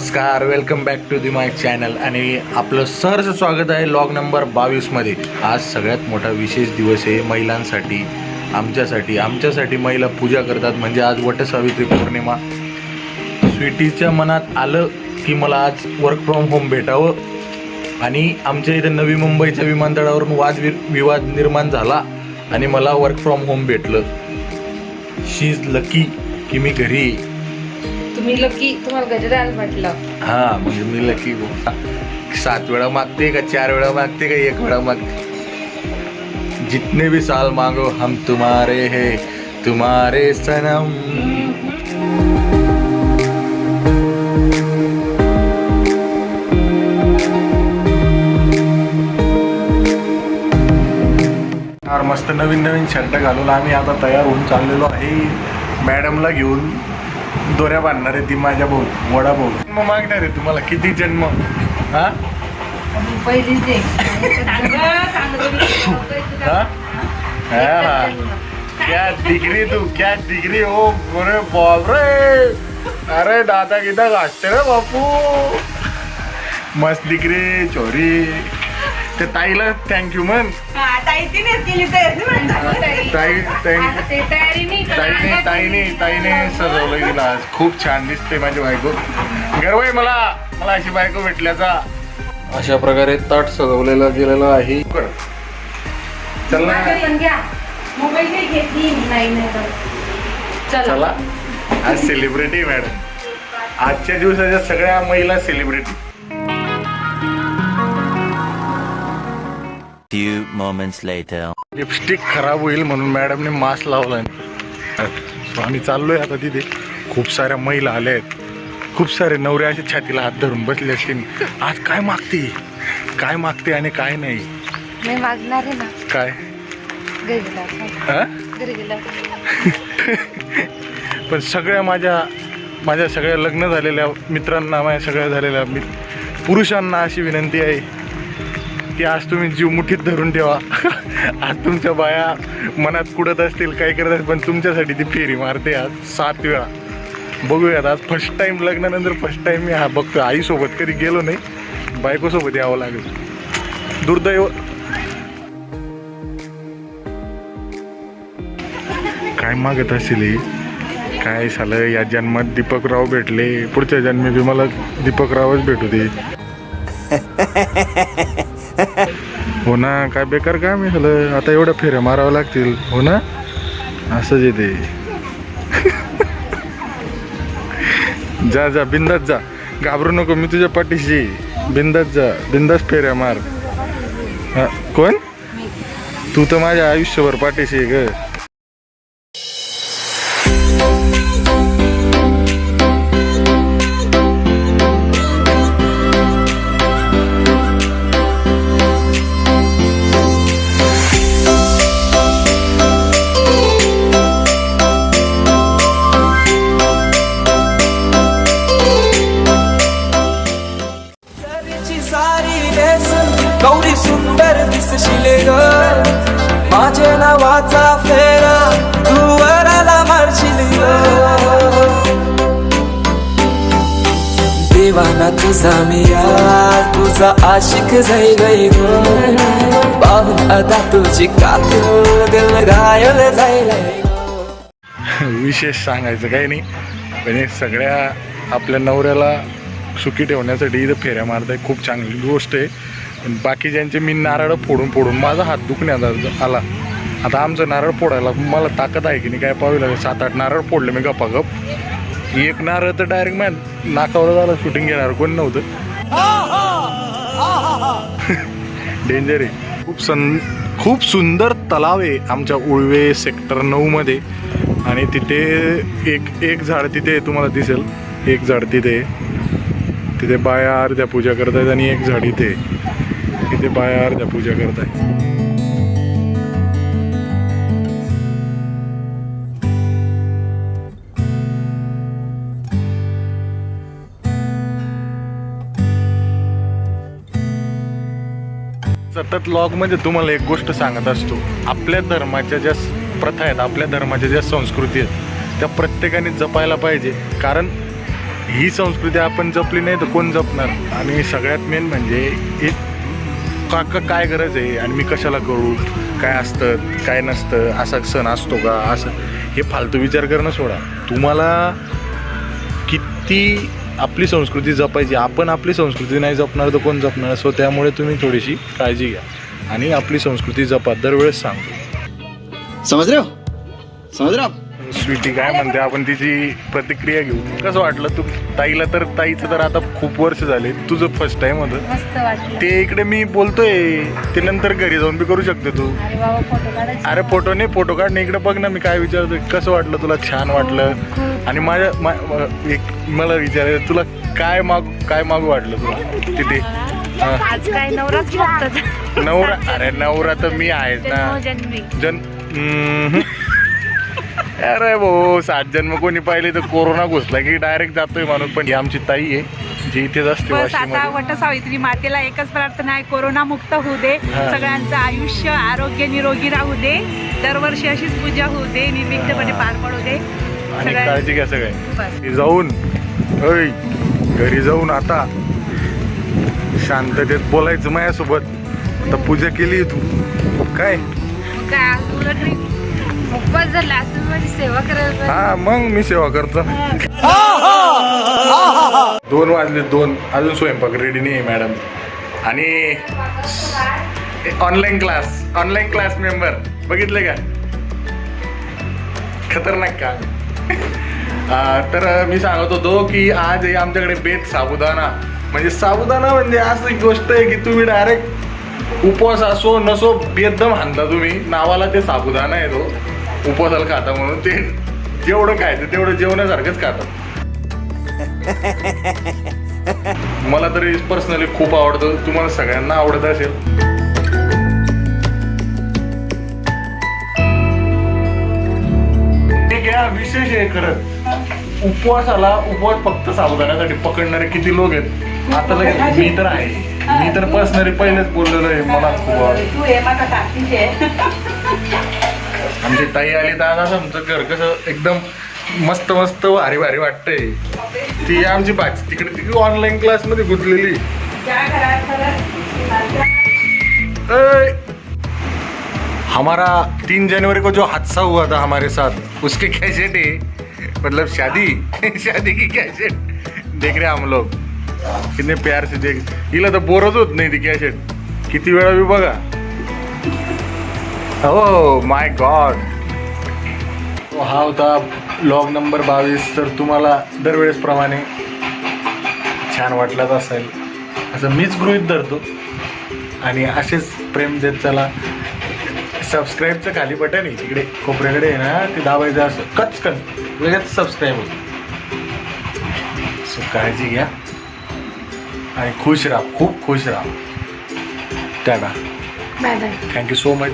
नमस्कार welcome back to the my channel आणि आपलं सहर्ष स्वागत आहे लॉग नंबर बावीसमध्ये आज सगळ्यात मोठा विशेष दिवस आहे महिलांसाठी आमच्यासाठी. आमच्यासाठी महिला पूजा करतात म्हणजे आज वटसावित्री पौर्णिमा. स्वीटीच्या मनात आलं की मला आज वर्क फ्रॉम होम भेटावं. आणि आमच्या इथे नवी मुंबईच्या विमानतळावरून वाद विवाद निर्माण झाला आणि मला वर्क फ्रॉम होम भेटलं. शी इज लकी की मी घरी आहे. तुम्ही लकी तुम्हाला राहायला म्हटलं हा म्हणजे मी लकी. सात वेळा मागते का चार वेळा मागते का एक वेळा मागते? जितने भी साल मांगो हम तुम्हारे है तुम्हारे सनम. यार मस्त नवीन नवीन शर्ट घालून आम्ही आता तयार होऊन चाललेलो आहे. मॅडमला घेऊन दोऱ्या बांधणार आहे ती माझ्या भाऊ वडा भाऊ. जन्म मागणार आहे तुम्हाला किती जन्म? हा? हा? क्या डिग्री तू क्या डिग्री? हो अरे बापरे! अरे दादा किती घासते रे बापू. मस्त डिग्री चोरी. ते ताईला थँक्यू म्हण. ताई ताई. ताईने ताईने ताईने सजवलं तिला आज. खूप छान दिसते माझी बायको. गर्व आहे मला. मला अशी बायको भेटल्याचा. अशा प्रकारे ताट सजवलेलं गेलेलं आहे. चल ना. मोबाईल नाही घेतली नाही नाही चला. आज सेलिब्रिटी मॅडम आजच्या दिवसाच्या सगळ्या महिला celebrity Few moments later. Lipstick खराब होईल म्हणून मॅडमने मास्क लावला आम्ही चाललोय आता तिथे. खूप साऱ्या महिला आल्या आहेत. खूप सारे नवरे असे छातीला हात धरून बसले असतील. आज काय मागते? काय मागते आणि काय नाही? मी मागणार आहे ना. काय? हा? पण सगळ्या माझ्या माझ्या सगळ्या लग्न झालेल्या मित्रांना माझ्या सगळ्या झालेल्या मी पुरुषांना अशी विनंती आहे. की आज तुम्ही जीव मुठीत धरून ठेवा. आज तुमच्या बाया मनात कुडत असतील काय करत असतील पण तुमच्यासाठी ती फेरी मारते आज सात वेळा. बघूयात आज फर्स्ट टाईम लग्नानंतर फर्स्ट टाईम मी हा बघतो आईसोबत कधी गेलो नाही बायकोसोबत यावं लागेल. दुर्दैव. काय मागत असेल काय झालं? या जन्मात दीपकराव भेटले. पुढच्या जन्मी बी मला दीपकरावच भेटू दे. हो ना काय बेकार काम आहे झालं आता एवढ्या फेऱ्या माराव्या लागतील. हो ना? असंच येते जा जा बिंदात जा. घाबरू नको मी तुझ्या पाठीशी. बिंदात जा. बिंदास फेऱ्या मार. कोण? तू तर माझ्या आयुष्यभर पाठीशी आहे ग. गौरी सुंदर दिसशिले ग. माझ्या नावाचा फेरा तू वराला मारशील देवाना तुझा मिया तुझा आशिक जाई गई ग. पाहून आता तुझी कातू दिल घायल जाईल विशेष सांगायचं काही नाही. पण हे सगळ्या आपल्या नवऱ्याला सुखी ठेवण्यासाठी इथं फेऱ्या मारताय. खूप चांगली गोष्ट आहे. पण बाकीच्यांचे मी नारळ फोडून फोडून माझा हात दुखण्यात आला. आता आमचं नारळ फोडायला मला ताकद आहे की नाही काय पाहावी लागेल. सात आठ नारळ फोडले मी गप्पा गप. एक नारळ तर डायरेक्ट मॅन नाकावर झालं शूटिंग घेणार कोण नव्हतं. डेंजर आहे. खूप सं खूप सुंदर तलाव आहे आमच्या उळवे सेक्टर नऊमध्ये आणि तिथे एक एक झाड तिथे तुम्हाला दिसेल. एक झाड तिथे. तिथे बाया अर्ध्या पूजा करत आहेत आणि एक झाड इथे. आहे. तिथे बाया अर्ध्या पूजा करतायत सतत लॉगमध्ये तुम्हाला एक गोष्ट सांगत असतो. आपल्या धर्माच्या ज्या प्रथा आहेत आपल्या धर्माच्या ज्या संस्कृती आहेत त्या प्रत्येकाने जपायला पाहिजे. कारण ही संस्कृती आपण जपली नाही तर कोण जपणार? आणि सगळ्यात मेन म्हणजे एक का का- काय गरज आहे आणि मी कशाला करू? काय असतं काय नसतं असा सण असतो का? असं हे फालतू विचार करणं सोडा. तुम्हाला किती आपली संस्कृती जपायची आपण आपली संस्कृती नाही जपणार तर कोण जपणार? सो त्यामुळे तुम्ही थोडीशी काळजी घ्या. आणि आपली संस्कृती जपा दरवेळेस सांगतो. समजलं? समजलं? स्वीटी काय म्हणते आपण तिची प्रतिक्रिया घेऊ. कसं वाटलं तू? ताईला तर ताईचं तर आता खूप वर्ष झाले. तुझं फर्स्ट टाइम होतं. मस्त वाटलं. ते इकडे मी बोलतोय. ते नंतर घरी जाऊन बी करू शकते तू. अरे बाबा फोटो काढायचे. अरे फोटो नाही फोटो काढ ना इकडे बघ ना मी काय विचारतोय. कसं वाटलं तुला? छान वाटलं. आणि माझ्या मा- म- एक मला विचारायचं तुला काय मागू काय मागू वाटलं तुला? तिथे? हा. आज काय नवराच फक्त. नवरा अरे नवरा तर मी आहेच ना. जन्मी. जन हम्म. अरे भाऊ सात जन्म कोणी पाहिले तर कोरोना घुसला की डायरेक्ट जातोय माणूस. पण ही आमची ताई आहे जी इथेच असते बस आता वाशीमध्ये वट सावित्री मातेला एकच प्रार्थना आहे कोरोना मुक्त होऊ दे. हा. सगळ्यांचं आयुष्य आरोग्य निरोगी राहू दे. दरवर्षी अशीच पूजा होऊ दे निर्विघ्नपणे पार पडू दे. आणि सगळ्या- काळजी घ्या सगळे बस. घरी जाऊन ऐ घरी जाऊन आता शांततेत बोलायचं माझ्यासोबत. आता पूजा केली तू. काय? मग काय आज उलट झाला माझी सेवा करायला. हा मग मी सेवा करतो. दोन वाजले दोन. अजून स्वयंपाक रेडी नाही मॅडम आणि online class online class member बघितले का? खतरनाक का तर मी सांगत होतो की आज आमच्याकडे बेत साबुदाणा. म्हणजे साबुदाणा म्हणजे असं एक गोष्ट आहे की तुम्ही डायरेक्ट उपवास असो नसो बेदम हाणता तुम्ही. नावाला ते साबुदाणा आहे तो. उपवासाला खाता म्हणून ते जेवढं खायचं तेवढं जेवण्यासारखंच खातात. मला तरी पर्सनली खूप आवडतं. तुम्हाला सगळ्यांना आवडत असेल. ठीक आहे हा विशेष आहे खरं. उपवासाला उपवास फक्त सावधानासाठी पकडणारे किती लोक आहेत? आता लगेच मी तर आहे. मी तर पर्सनली पहिलेच बोललेलो आहे मला खूप आवडतं. आमची ताई आली तर आज असं आमचं घर कसं एकदम मस्त मस्त भारी भारी वाटतंय. ती आमची बाची तिकडे तिकडे ऑनलाईन क्लासमध्ये गुंतलेली. हमारा तीन जनवरी को जो हादसा हुआ था हमारे साथ उसके कैसेट है मतलब शादी? शादी की कैसेट देख रहे हम लोग। कितने प्यार से देख हिला तर बोरच होत नाही ती कॅसेट किती वेळा बी बघा. हो माय गॉड हा होता लॉग नंबर बावीस. तर तुम्हाला दरवेळेसप्रमाणे छान वाटलाच असेल. असं मीच गृहीत धरतो. आणि असेच प्रेम देत चला. सबस्क्राईबचं खाली बटन आहे. तिकडे कोपऱ्याकडे आहे ना ते दाबायचं असं. कचकन लगेच सबस्क्राईब होतं. सो काळजी घ्या. आणि खुश राहा. खूप खुश राहा. Tata. Bye bye thank you so much